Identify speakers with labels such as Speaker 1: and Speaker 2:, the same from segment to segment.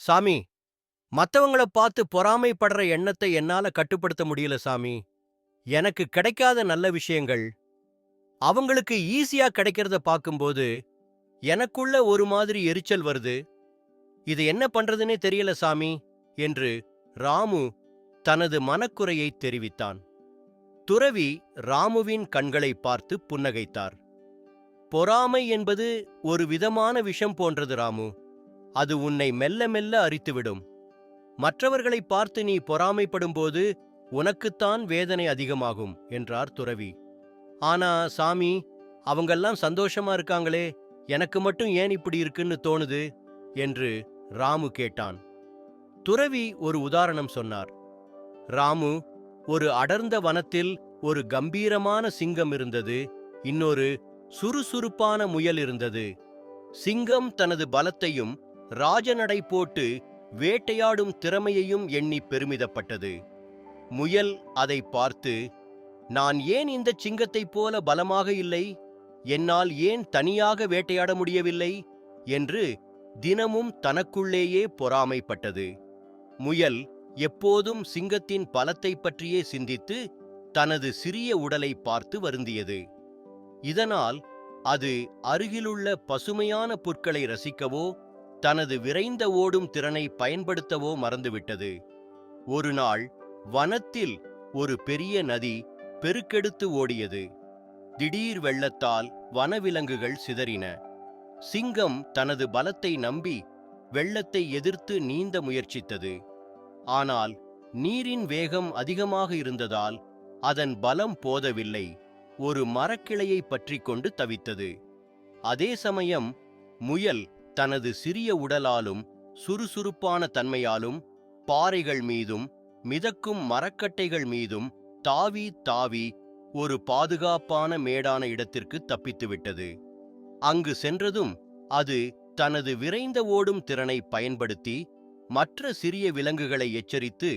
Speaker 1: சாமி மத்தவங்கள பார்த்து பொறாமைப்படுற எண்ணத்தை என்னால கட்டுப்படுத்த முடியல சாமி. எனக்கு கிடைக்காத நல்ல விஷயங்கள். அவங்களுக்கு ஈஸியா கிடைக்கிறத பார்க்கும்போது எனக்குள்ள ஒரு மாதிரி எரிச்சல் வருது. இது என்ன பண்றதுனே தெரியல சாமி என்று ராமு தனது மனக்குறையை தெரிவித்தான். துறவி ராமுவின் கண்களை பார்த்து புன்னகைத்தார். பொறாமை என்பது ஒரு விதமான விஷம் போன்றது ராமு. அது உன்னை மெல்ல மெல்ல அரித்துவிடும். மற்றவர்களை பார்த்து நீ பொறாமைப்படும்போது உனக்குத்தான் வேதனை அதிகமாகும் என்றார் துறவி. ஆனா சாமி அவங்கெல்லாம் சந்தோஷமா இருக்காங்களே எனக்கு மட்டும் ஏன் இப்படி இருக்குன்னு தோணுது? என்று ராமு கேட்டான். துறவி ஒரு உதாரணம் சொன்னார். ராமு ஒரு அடர்ந்த வனத்தில் ஒரு கம்பீரமான சிங்கம் இருந்தது இன்னொரு சுறுசுறுப்பான முயல் இருந்தது. சிங்கம் தனது பலத்தையும் ராஜநடை போட்டு வேட்டையாடும் திறமையையும் எண்ணி பெருமிதப்பட்டது. முயல் அதை பார்த்து நான் ஏன் இந்த சிங்கத்தைப் போல பலமாக இல்லை? என்னால் ஏன் தனியாக வேட்டையாட முடியவில்லை? என்று தினமும் தனக்குள்ளேயே பொறாமைப்பட்டது. முயல் எப்போதும் சிங்கத்தின் பலத்தைப் பற்றியே சிந்தித்து தனது சிறிய உடலை பார்த்து வருந்தியது. இதனால் அது அருகிலுள்ள பசுமையான புற்களை ரசிக்கவோ தனது விரைந்த ஓடும் திறனை பயன்படுத்தவோ மறந்துவிட்டது. ஒரு நாள் வனத்தில் ஒரு பெரிய நதி பெருக்கெடுத்து ஓடியது. திடீர் வெள்ளத்தால் வனவிலங்குகள் சிதறின. சிங்கம் தனது பலத்தை நம்பி வெள்ளத்தை எதிர்த்து நீந்த முயற்சித்தது. ஆனால் நீரின் வேகம் அதிகமாக இருந்ததால் அதன் பலம் போதவில்லை. ஒரு மரக்கிளையை பற்றி கொண்டு தவித்தது. அதே சமயம் முயல் தனது சிறிய உடலாலும் சுறுசுறுப்பான தன்மையாலும் பாறைகள் மீதும் மிதக்கும் மரக்கட்டைகள் மீதும் தாவி தாவி ஒரு பாதுகாப்பான மேடான இடத்திற்கு தப்பித்துவிட்டது. அங்கு சென்றதும் அது தனது விரைந்த ஓடும் திறனை பயன்படுத்தி மற்ற சிறிய விலங்குகளை எச்சரித்து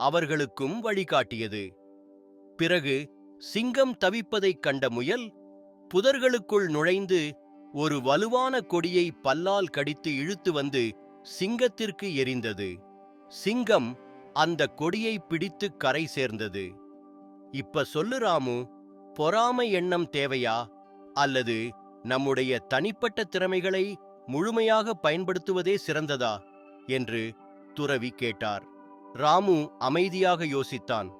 Speaker 1: அவர்களுக்கும் வழிகாட்டியது. பிறகு சிங்கம் தவிப்பதைக் கண்ட முயல் புதர்களுக்குள் நுழைந்து ஒரு வலுவான கொடியை பல்லால் கடித்து இழுத்து வந்து சிங்கத்திற்கு எரிந்தது. சிங்கம் அந்த கொடியை பிடித்து கரை சேர்ந்தது. இப்ப சொல்லு ராமு பொறாமை எண்ணம் தேவையா? அல்லது நம்முடைய தனிப்பட்ட திறமைகளை முழுமையாக பயன்படுத்துவதே சிறந்ததா? என்று துறவி கேட்டார். ராமு அமைதியாக யோசித்தான்.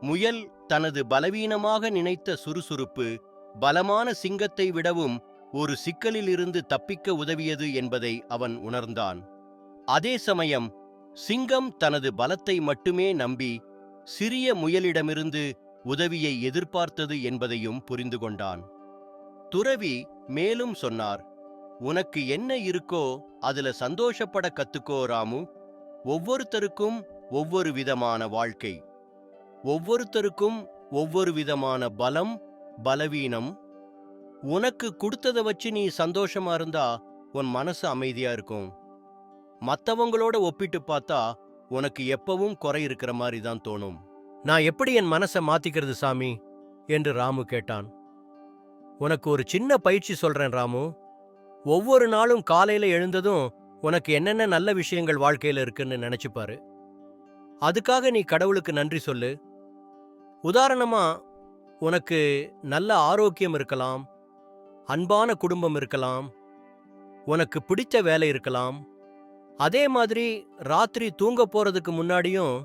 Speaker 1: முயல் தனது பலவீனமாக நினைத்த சுறுசுறுப்பு பலமான சிங்கத்தை விடவும் ஒரு சிக்கலிலிருந்து தப்பிக்க உதவியது என்பதை அவன் உணர்ந்தான். அதே சமயம் சிங்கம் தனது பலத்தை மட்டுமே நம்பி சிறிய முயலிடமிருந்து உதவியை எதிர்பார்த்தது என்பதையும் புரிந்து கொண்டான். துறவி மேலும் சொன்னார் உனக்கு என்ன இருக்கோ அதுல சந்தோஷப்பட கத்துக்கோ ராமு. ஒவ்வொருத்தருக்கும் ஒவ்வொரு விதமான வாழ்க்கை. ஒவ்வொருத்தருக்கும் ஒவ்வொரு விதமான பலம் பலவீனம் உனக்கு கொடுத்தத வச்சு நீ சந்தோஷமா இருந்தா உன் மனசு அமைதியா இருக்கும். மத்தவங்களோட ஒப்பிட்டு பார்த்தா உனக்கு எப்பவும் குறை இருக்கிற மாதிரி தான் தோணும். நான் எப்படி என் மனசை மாத்திக்கிறது சாமி? என்று ராமு கேட்டான். உனக்கு ஒரு சின்ன பயிற்சி சொல்றேன் ராமு. ஒவ்வொரு நாளும் காலையில எழுந்ததும் உனக்கு என்னென்ன நல்ல விஷயங்கள் வாழ்க்கையில இருக்குன்னு நினைச்சுப்பாரு அதுக்காக நீ கடவுளுக்கு நன்றி சொல்லு. உதாரணமா உனக்கு நல்ல ஆரோக்கியம் இருக்கலாம் அன்பான குடும்பம் இருக்கலாம் உனக்கு பிடிச்ச வேலை இருக்கலாம். அதே மாதிரி ராத்திரி தூங்க போறதுக்கு முன்னாடியும்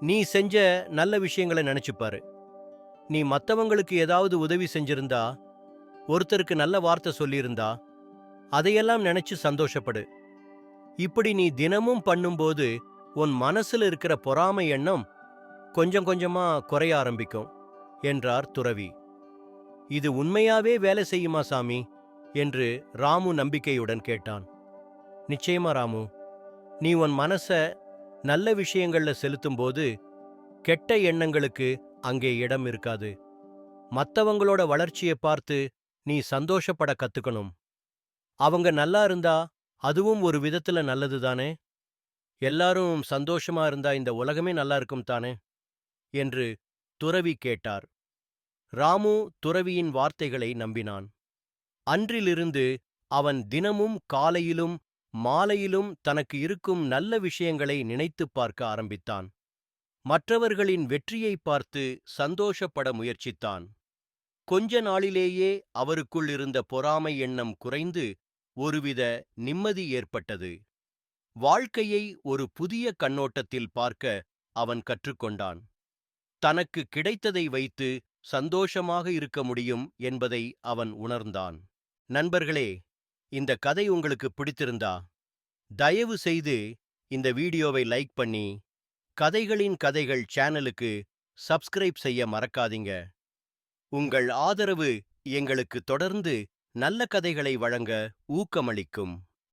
Speaker 1: நீ செஞ்ச நல்ல விஷயங்களை நினைச்சுப்பாரு. நீ மத்தவங்களுக்கு ஏதாவது உதவி செஞ்சிருந்தா ஒருத்தருக்கு நல்ல வார்த்தை சொல்லியிருந்தா அதையெல்லாம் நினைச்சு சந்தோஷப்படு. இப்படி நீ தினமும் பண்ணும்போது உன் மனசுல இருக்கிற பொறாமை எண்ணம் கொஞ்சம் கொஞ்சமா குறைய ஆரம்பிக்கும் என்றார் துறவி. இது உண்மையாவே வேலை செய்யுமா சாமி? என்று ராமு நம்பிக்கையுடன் கேட்டான். நிச்சயமா ராமு. நீ உன் மனச நல்ல விஷயங்கள்ல செலுத்தும்போது கெட்ட எண்ணங்களுக்கு அங்கே இடம் இருக்காது. மத்தவங்களோட வளர்ச்சியை பார்த்து நீ சந்தோஷப்பட கத்துக்கணும். அவங்க நல்லா இருந்தா அதுவும் ஒரு விதத்துல நல்லது தானே? எல்லாரும் சந்தோஷமா இருந்தா இந்த உலகமே நல்லா இருக்கும் தானே? என்று துறவி கேட்டார். ராமு துறவியின் வார்த்தைகளை நம்பினான். அன்றிலிருந்து அவன் தினமும் காலையிலும் மாலையிலும் தனக்கு இருக்கும் நல்ல விஷயங்களை நினைத்துப் பார்க்க ஆரம்பித்தான். மற்றவர்களின் வெற்றியைப் பார்த்து சந்தோஷப்பட முயற்சித்தான். கொஞ்ச நாளிலேயே அவருக்குள் இருந்த பொறாமை எண்ணம் குறைந்து ஒருவித நிம்மதி ஏற்பட்டது. வாழ்க்கையை ஒரு புதிய கண்ணோட்டத்தில் பார்க்க அவன் கற்றுக்கொண்டான். தனக்கு கிடைத்ததை வைத்து சந்தோஷமாக இருக்க முடியும் என்பதை அவன் உணர்ந்தான். நண்பர்களே இந்த கதை உங்களுக்கு பிடித்திருந்தா தயவு செய்து இந்த வீடியோவை லைக் பண்ணி கதைகளின் கதைகள் சேனலுக்கு சப்ஸ்கிரைப் செய்ய மறக்காதீங்க. உங்கள் ஆதரவு எங்களுக்கு தொடர்ந்து நல்ல கதைகளை வழங்க ஊக்கமளிக்கும்.